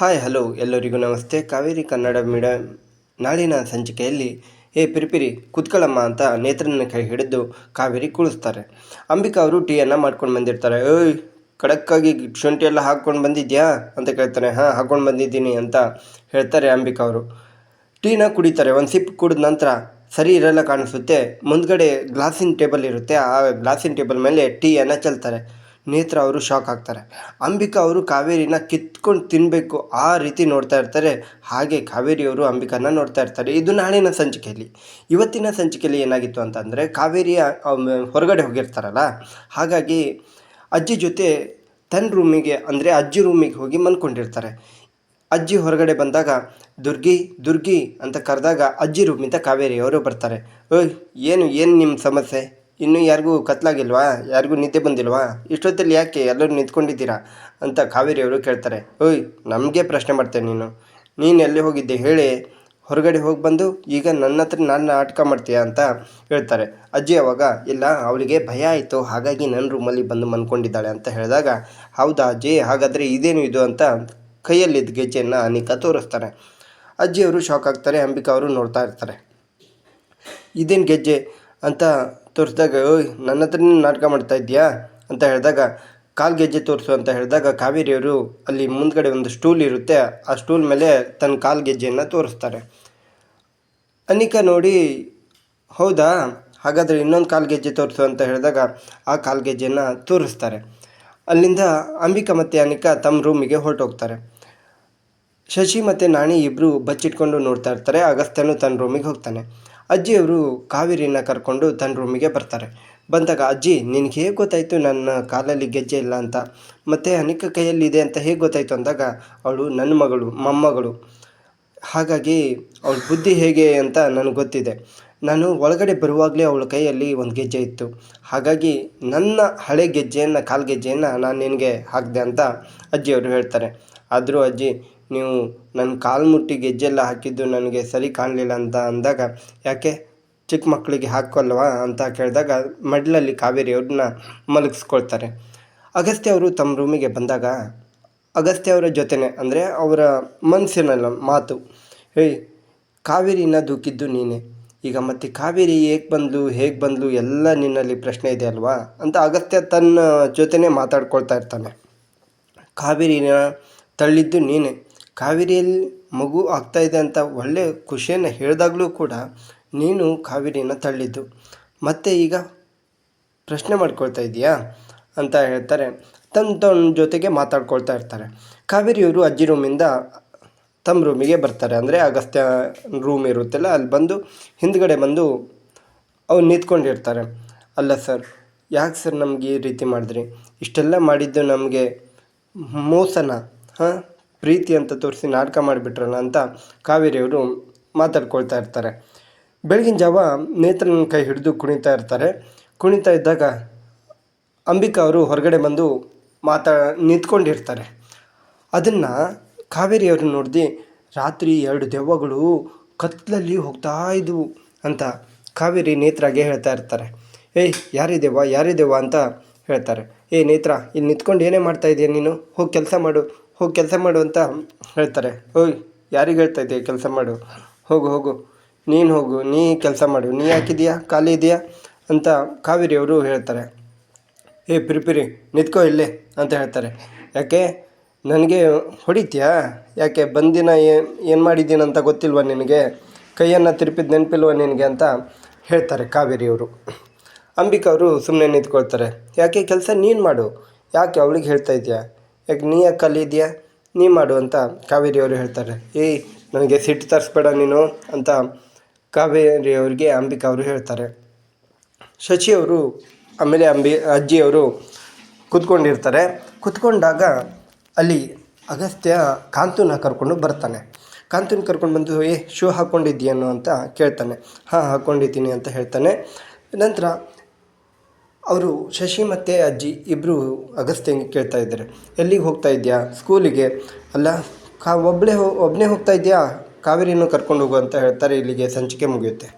Hi, hello ಎಲ್ಲರಿಗೂ ನಮಸ್ತೆ. Kaveri Kannada medium ನಾಳಿನ ಸಂಚಿಕೆಯಲ್ಲಿ ಏ ಪಿರಿಪಿರಿ ಕುತ್ಕೊಳ್ಳಮ್ಮ ಅಂತ ನೇತ್ರನ ಕೈ ಹಿಡಿದು ಕಾವೇರಿ ಕುಳಿಸ್ತಾರೆ. ಅಂಬಿಕಾ ಅವರು ಟೀಯನ್ನು ಮಾಡ್ಕೊಂಡು ಬಂದಿರ್ತಾರೆ. ಏಯ್ ಖಡಕ್ಕಾಗಿ ಶುಂಠಿ ಎಲ್ಲ ಹಾಕ್ಕೊಂಡು ಬಂದಿದ್ಯಾ? ಅಂತ ಕೇಳ್ತಾರೆ. ಹಾಂ, ಹಾಕ್ಕೊಂಡು ಬಂದಿದ್ದೀನಿ ಅಂತ ಹೇಳ್ತಾರೆ ಅಂಬಿಕಾ ಅವರು. ಟೀನ ಕುಡಿತಾರೆ. ಒಂದು ಸಿಪ್ ಕುಡಿದ ನಂತರ ಸರಿ ಇರಲ್ಲ ಕಾಣಿಸುತ್ತೆ. ಮುಂದ್ಗಡೆ ಗ್ಲಾಸಿನ ಟೇಬಲ್ ಇರುತ್ತೆ. ಆ ಗ್ಲಾಸಿನ ಟೇಬಲ್ ಮೇಲೆ ಟೀಯನ್ನು ಚೆಲ್ತಾರೆ. ನೇತ್ರ ಅವರು ಶಾಕ್ ಆಗ್ತಾರೆ. ಅಂಬಿಕಾ ಅವರು ಕಾವೇರಿನ ಕಿತ್ಕೊಂಡು ತಿನ್ನಬೇಕು ಆ ರೀತಿ ನೋಡ್ತಾ ಇರ್ತಾರೆ. ಹಾಗೆ ಕಾವೇರಿಯವರು ಅಂಬಿಕಾನ ನೋಡ್ತಾ ಇರ್ತಾರೆ. ಇದು ನಾಳಿನ ಸಂಚಿಕೆಯಲ್ಲಿ. ಇವತ್ತಿನ ಸಂಚಿಕೆಯಲ್ಲಿ ಏನಾಗಿತ್ತು ಅಂತಂದರೆ ಕಾವೇರಿಯ ಹೊರಗಡೆ ಹೋಗಿರ್ತಾರಲ್ಲ, ಹಾಗಾಗಿ ಅಜ್ಜಿ ಜೊತೆ ತನ್ನ ರೂಮಿಗೆ, ಅಂದರೆ ಅಜ್ಜಿ ರೂಮಿಗೆ ಹೋಗಿ ಮಲ್ಕೊಂಡಿರ್ತಾರೆ. ಅಜ್ಜಿ ಹೊರಗಡೆ ಬಂದಾಗ, ದುರ್ಗಿ ದುರ್ಗಿ ಅಂತ ಕರೆದಾಗ ಅಜ್ಜಿ ರೂಮಿಂದ ಕಾವೇರಿಯವರು ಬರ್ತಾರೆ. ಓಯ್, ಏನು ಏನು ನಿಮ್ಮ ಸಮಸ್ಯೆ? ಇನ್ನೂ ಯಾರಿಗೂ ಕತ್ಲಾಗಿಲ್ವಾ? ಯಾರಿಗೂ ನಿದ್ದೆ ಬಂದಿಲ್ವಾ? ಇಷ್ಟೊತ್ತಲ್ಲಿ ಯಾಕೆ ಎಲ್ಲರೂ ನಿಂತ್ಕೊಂಡಿದ್ದೀರಾ? ಅಂತ ಕಾವೇರಿಯವರು ಕೇಳ್ತಾರೆ. ಓಯ್, ನಮಗೆ ಪ್ರಶ್ನೆ ಮಾಡ್ತೇನೆ ನೀನು. ನೀನು ಎಲ್ಲಿ ಹೋಗಿದ್ದೆ ಹೇಳಿ. ಹೊರಗಡೆ ಹೋಗಿ ಬಂದು ಈಗ ನನ್ನ ಹತ್ರ ನಾನು ನಾಟಕ ಮಾಡ್ತೀಯಾ ಅಂತ ಹೇಳ್ತಾರೆ. ಅಜ್ಜಿ ಅವಾಗ, ಇಲ್ಲ, ಅವಳಿಗೆ ಭಯ ಆಯಿತು, ಹಾಗಾಗಿ ನನ್ನ ರೂಮಲ್ಲಿ ಬಂದು ಮನ್ಕೊಂಡಿದ್ದಾಳೆ ಅಂತ ಹೇಳಿದಾಗ, ಹೌದಾ ಅಜ್ಜಿ, ಹಾಗಾದರೆ ಇದೇನು ಇದು ಅಂತ ಕೈಯಲ್ಲಿದ್ದ ಗೆಜ್ಜೆಯನ್ನು ಅನಿಕಾ ತೋರಿಸ್ತಾರೆ. ಅಜ್ಜಿಯವರು ಶಾಕ್ ಆಗ್ತಾರೆ, ಅಂಬಿಕಾ ಅವರು ನೋಡ್ತಾ ಇರ್ತಾರೆ. ಇದೇನು ಗೆಜ್ಜೆ? ಅಂತ ತೋರಿಸಿದಾಗ, ಓಯ್, ನನ್ನ ಹತ್ರ ನಾಟಕ ಮಾಡ್ತಾ ಇದ್ದೀಯಾ? ಅಂತ ಹೇಳಿದಾಗ, ಕಾಲು ಗೆಜ್ಜೆ ತೋರಿಸು ಅಂತ ಹೇಳಿದಾಗ, ಕಾವೇರಿಯವರು ಅಲ್ಲಿ ಮುಂದ್ಗಡೆ ಒಂದು ಸ್ಟೂಲ್ ಇರುತ್ತೆ, ಆ ಸ್ಟೂಲ್ ಮೇಲೆ ತನ್ನ ಕಾಲು ಗೆಜ್ಜೆಯನ್ನು ತೋರಿಸ್ತಾರೆ. ಅನಿಕಾ ನೋಡಿ, ಹೌದಾ? ಹಾಗಾದರೆ ಇನ್ನೊಂದು ಕಾಲು ಗೆಜ್ಜೆ ತೋರಿಸು ಅಂತ ಹೇಳಿದಾಗ, ಆ ಕಾಲು ಗೆಜ್ಜೆಯನ್ನು ತೋರಿಸ್ತಾರೆ. ಅಲ್ಲಿಂದ ಅಂಬಿಕಾ ಮತ್ತು ಅನಿಕಾ ತಮ್ಮ ರೂಮಿಗೆ ಹೊರಟೋಗ್ತಾರೆ. ಶಶಿ ಮತ್ತು ನಾಣಿ ಇಬ್ಬರು ಬಚ್ಚಿಟ್ಕೊಂಡು ನೋಡ್ತಾ ಇರ್ತಾರೆ. ಅಗಸ್ತ್ಯನು ತನ್ನ ರೂಮಿಗೆ ಹೋಗ್ತಾನೆ. ಅಜ್ಜಿಯವರು ಕಾವೇರಿನ ಕರ್ಕೊಂಡು ತನ್ನ ರೂಮಿಗೆ ಬರ್ತಾರೆ. ಬಂದಾಗ, ಅಜ್ಜಿ, ನಿನಗೆ ಹೇಗೆ ಗೊತ್ತಾಯಿತು ನನ್ನ ಕಾಲಲ್ಲಿ ಗೆಜ್ಜೆ ಇಲ್ಲ ಅಂತ? ಮತ್ತು ಅನಿಕ ಕೈಯಲ್ಲಿ ಇದೆ ಅಂತ ಹೇಗೆ ಗೊತ್ತಾಯಿತು? ಅಂದಾಗ, ಅವಳು ನನ್ನ ಮಗಳು, ಮೊಮ್ಮಗಳು. ಹಾಗಾಗಿ ಅವಳ ಬುದ್ಧಿ ಹೇಗೆ ಅಂತ ನನಗೆ ಗೊತ್ತಿದೆ. ನಾನು ಒಳಗಡೆ ಬರುವಾಗಲೇ ಅವಳ ಕೈಯಲ್ಲಿ ಒಂದು ಗೆಜ್ಜೆ ಇತ್ತು. ಹಾಗಾಗಿ ನನ್ನ ಹಳೆ ಗೆಜ್ಜೆಯನ್ನು, ಕಾಲು ಗೆಜ್ಜೆಯನ್ನು ನಾನು ನಿನಗೆ ಹಾಕಿದೆ ಅಂತ ಅಜ್ಜಿಯವರು ಹೇಳ್ತಾರೆ. ಆದರೂ, ಅಜ್ಜಿ ನೀವು ನನ್ನ ಕಾಲು ಮುಟ್ಟಿ ಗೆಜ್ಜೆಲ್ಲ ಹಾಕಿದ್ದು ನನಗೆ ಸರಿ ಕಾಣಲಿಲ್ಲ ಅಂತ ಅಂದಾಗ, ಯಾಕೆ? ಚಿಕ್ಕ ಮಕ್ಕಳಿಗೆ ಹಾಕೋಲ್ವಾ ಅಂತ ಕೇಳಿದಾಗ ಮಡ್ಲಲ್ಲಿ ಕಾವೇರಿಯವ್ರನ್ನ ಮಲಗಿಸ್ಕೊಳ್ತಾರೆ. ಅಗಸ್ತ್ಯ ಅವರು ತಮ್ಮ ರೂಮಿಗೆ ಬಂದಾಗ, ಅಗಸ್ತ್ಯ ಅವರ ಜೊತೆನೆ ಅಂದರೆ ಅವರ ಮನಸ್ಸಿನಲ್ಲ ಮಾತು ಹೇಯ್ ಕಾವೇರಿನ ದೂಕಿದ್ದು ನೀನೇ. ಈಗ ಮತ್ತೆ ಕಾವೇರಿ ಹೇಗೆ ಬಂದಲು ಹೇಗೆ ಬಂದಲು ಎಲ್ಲ ನಿನ್ನಲ್ಲಿ ಪ್ರಶ್ನೆ ಇದೆ ಅಲ್ವಾ? ಅಂತ ಅಗಸ್ತ್ಯ ತನ್ನ ಜೊತೆನೇ ಮಾತಾಡ್ಕೊಳ್ತಾ ಇರ್ತಾನೆ. ಕಾವೇರಿನ ತಳ್ಳಿದ್ದು ನೀನೆ. ಕಾವೇರಿಯಲ್ಲಿ ಮಗು ಆಗ್ತಾ ಇದೆ ಅಂತ ಒಳ್ಳೆಯ ಖುಷಿಯನ್ನು ಹೇಳಿದಾಗಲೂ ಕೂಡ ನೀನು ಕಾವೇರಿಯನ್ನು ತಳ್ಳಿದ್ದು. ಮತ್ತೆ ಈಗ ಪ್ರಶ್ನೆ ಮಾಡ್ಕೊಳ್ತಾ ಇದೆಯಾ? ಅಂತ ಹೇಳ್ತಾರೆ. ತನ್ನ ತನ್ನ ಜೊತೆಗೆ ಮಾತಾಡ್ಕೊಳ್ತಾ ಇರ್ತಾರೆ. ಕಾವೇರಿಯವರು ಅಜ್ಜಿ ರೂಮಿಂದ ತಮ್ಮ ರೂಮಿಗೆ ಬರ್ತಾರೆ. ಅಂದರೆ ಅಗಸ್ತ್ಯ ರೂಮ್ ಇರುತ್ತಲ್ಲ, ಅಲ್ಲಿ ಬಂದು ಹಿಂದ್ಗಡೆ ಬಂದು ಅವ್ರು ನಿಂತ್ಕೊಂಡಿರ್ತಾರೆ. ಅಲ್ಲ ಸರ್, ಯಾಕೆ ಸರ್ ನಮ್ಗೆ ಈ ರೀತಿ ಮಾಡಿದ್ರಿ? ಇಷ್ಟೆಲ್ಲ ಮಾಡಿದ್ದು ನಮಗೆ ಮೋಸನ? ಹಾಂ? ಪ್ರೀತಿ ಅಂತ ತೋರಿಸಿ ನಾಟಕ ಮಾಡಿಬಿಟ್ರಲ್ಲ ಅಂತ ಕಾವೇರಿಯವರು ಮಾತಾಡ್ಕೊಳ್ತಾ ಇರ್ತಾರೆ. ಬೆಳಗಿನ ಜಾವ ನೇತ್ರನ ಕೈ ಹಿಡಿದು ಕುಣಿತಾ ಇರ್ತಾರೆ. ಕುಣಿತಾ ಇದ್ದಾಗ ಅಂಬಿಕಾ ಅವರು ಹೊರಗಡೆ ಬಂದು ಮಾತಾ, ನಿಂತ್ಕೊಂಡಿರ್ತಾರೆ. ಅದನ್ನು ಕಾವೇರಿಯವರು ನೋಡಿದು ರಾತ್ರಿ ಎರಡು ದೆವ್ವಗಳು ಕತ್ತಲಲ್ಲಿ ಹೋಗ್ತಾ ಇದ್ವು ಅಂತ ಕಾವೇರಿ ನೇತ್ರಾಗೆ ಹೇಳ್ತಾ ಇರ್ತಾರೆ. ಏಯ್ ಯಾರಿದೆವ್ವ ಯಾರಿದೆವ್ವ ಅಂತ ಹೇಳ್ತಾರೆ. ಏ ನೇತ್ರ, ಇಲ್ಲಿ ನಿಂತ್ಕೊಂಡು ಏನೇ ಮಾಡ್ತಾ ಇದೆಯಾ ನೀನು? ಹೋಗಿ ಕೆಲಸ ಮಾಡು. ಹೋಗಿ ಕೆಲಸ ಮಾಡು ಅಂತ ಹೇಳ್ತಾರೆ. ಓಯ್ ಯಾರಿಗೆ ಹೇಳ್ತಾ ಇದೆಯಾ ಕೆಲಸ ಮಾಡು? ಹೋಗು ಹೋಗು. ನೀನು ಹೋಗು, ನೀ ಕೆಲಸ ಮಾಡು. ನೀ ಯಾಕಿದೆಯಾ ಖಾಲಿ ಇದೆಯಾ? ಅಂತ ಕಾವೇರಿಯವರು ಹೇಳ್ತಾರೆ. ಏ ಪಿರಿಪಿರಿ ನಿಂತ್ಕೋ ಇಲ್ಲೇ ಅಂತ ಹೇಳ್ತಾರೆ. ಯಾಕೆ? ನನಗೆ ಹೊಡಿತೀಯಾ? ಯಾಕೆ? ಬಂದಿನ ಏನು ಮಾಡಿದ್ದೀನಿ ಅಂತ ಗೊತ್ತಿಲ್ವ ನಿನಗೆ? ಕೈಯನ್ನು ತಿರುಪಿದ ನೆನಪಿಲ್ವ ನಿನಗೆ ಅಂತ ಹೇಳ್ತಾರೆ ಕಾವೇರಿಯವರು ಅಂಬಿಕಾ ಅವರು ಸುಮ್ಮನೆ ನಿಂತ್ಕೊಳ್ತಾರೆ. ಯಾಕೆ? ಕೆಲಸ ನೀನು ಮಾಡು. ಯಾಕೆ ಅವಳಿಗೆ ಹೇಳ್ತಾ ಇದೆಯಾ ಯಾಕೆ ನೀ ಯಾಕೆ ಕಲಿದ್ಯಾ ನೀ ಮಾಡು ಅಂತ ಕಾವೇರಿಯವರು ಹೇಳ್ತಾರೆ. ಏಯ್ ನನಗೆ ಸಿಟ್ಟು ತರಿಸ್ಬೇಡ ನೀನು ಅಂತ ಕಾವೇರಿಯವರಿಗೆ ಅಂಬಿಕಾ ಅವರು ಹೇಳ್ತಾರೆ. ಶಶಿಯವರು ಆಮೇಲೆ ಅಂಬಿ ಅಜ್ಜಿಯವರು ಕೂತ್ಕೊಂಡಿರ್ತಾರೆ. ಕೂತ್ಕೊಂಡಾಗ ಅಲ್ಲಿ ಅಗಸ್ತ್ಯ ಕಾಂತುನ ಕರ್ಕೊಂಡು ಬರ್ತಾನೆ. ಕಾಂತುನ ಕರ್ಕೊಂಡು ಬಂದು, ಏ, ಶೂ ಹಾಕ್ಕೊಂಡಿದ್ದೀಯನು ಅಂತ ಕೇಳ್ತಾನೆ. ಹಾಂ ಹಾಕ್ಕೊಂಡಿದ್ದೀನಿ ಅಂತ ಹೇಳ್ತಾನೆ. ನಂತರ ಅವರು ಶಶಿ ಮತ್ತು ಅಜ್ಜಿ ಇಬ್ಬರು ಅಗಸ್ತ್ಯಂಗೆ ಕೇಳ್ತಾ ಇದ್ದಾರೆ. ಎಲ್ಲಿಗೆ ಹೋಗ್ತಾ ಇದೆಯಾ? ಸ್ಕೂಲಿಗೆ. ಅಲ್ಲ, ಕಾ ಒಬ್ಬಳೇ ಹೋ ಒಬ್ಬನೇ ಹೋಗ್ತಾ ಇದೆಯಾ? ಕಾವೇರಿನೂ ಕರ್ಕೊಂಡು ಹೋಗು ಅಂತ ಹೇಳ್ತಾರೆ. ಇಲ್ಲಿಗೆ ಸಂಚಿಕೆ ಮುಗಿಯುತ್ತೆ.